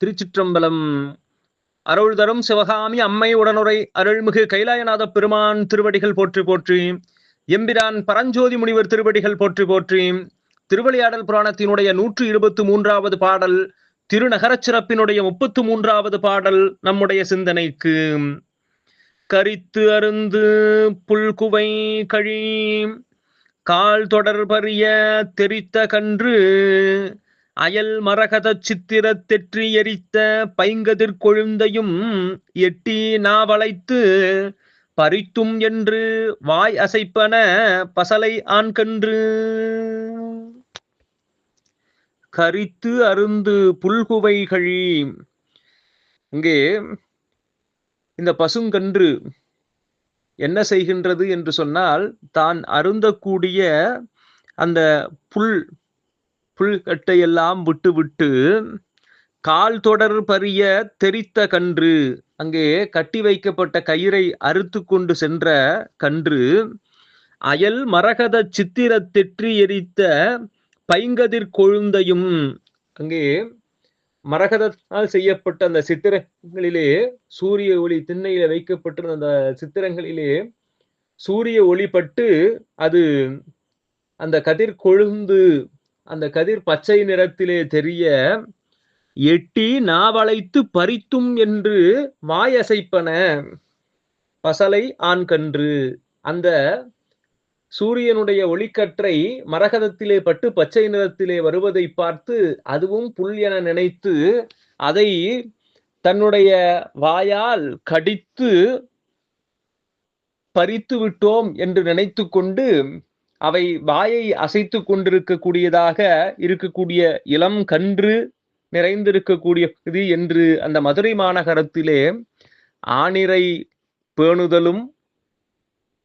திருச்சிற்றம்பலம். அருள் தரும் சிவகாமி அம்மை உடனுரை அருள்மிகு கைலாயநாத பெருமான் திருவடிகள் போற்றி போற்றி எம்பிரான் பரஞ்சோதி முனிவர் திருவடிகள் போற்றி போற்றி திருவிளையாடல் புராணத்தினுடைய நூற்று இருபத்தி மூன்றாவது பாடல் திருநகரச் சிறப்பினுடைய முப்பத்து மூன்றாவது பாடல் நம்முடைய சிந்தனைக்கு. கரித்து அருந்து புல்குவை கழி கால் தொடர்பறிய தெரித்த கன்று அயல் மரகத சித்திர தெற்றி எரித்த பைங்கதிர் கொழுந்தையும் எட்டி நாவளைத்து பறித்தும் என்று வாய் அசைப்பன பசலை ஆண்கன்று. கரித்து அருந்து புல்குவைகள். இங்கே இந்த பசுங்கன்று என்ன செய்கின்றது என்று சொன்னால் தான் அருந்தக்கூடிய அந்த புல் புல்கட்டை எல்லாம் விட்டு விட்டு கால் தொடர் பறிய தெரித்த கன்று அங்கே கட்டி வைக்கப்பட்ட கயிறை அறுத்து கொண்டு சென்ற கன்று அயல் மரகத சித்திர தெற்றி எரித்த பைங்கதிர் கொழுந்தையும் அங்கே மரகதத்தால் செய்யப்பட்ட அந்த சித்திரங்களிலே சூரிய ஒளி திண்ணையில வைக்கப்பட்டிருந்த அந்த சித்திரங்களிலே சூரிய ஒளிப்பட்டு அது அந்த கதிர் கொழுந்து அந்த கதிர் பச்சை நிறத்திலே தெரிய எட்டி நாவளைத்து பறித்தும் என்று வாயசைப்பன பசலை ஆண்கன்று. அந்த சூரியனுடைய ஒளிக்கற்றை மரகதத்திலே பட்டு பச்சை நிறத்திலே வருவதை பார்த்து அதுவும் புல் என நினைத்து அதை தன்னுடைய வாயால் கடித்து பறித்து விட்டோம் என்று நினைத்து கொண்டு அவை வாயை அசைத்து கொண்டிருக்கக்கூடியதாக இருக்கக்கூடிய இளம் கன்று நிறைந்திருக்கக்கூடியது என்று அந்த மதுரை மாநகரத்திலே ஆணிரை பேணுதலும்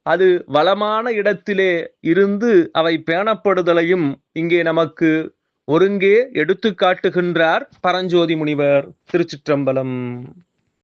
அது வளமான இடத்திலே இருந்து அவை பேணப்படுதலையும் இங்கே நமக்கு ஒருங்கே எடுத்து காட்டுகின்றார் பரஞ்சோதி முனிவர் திருச்சிற்றம்பலம்.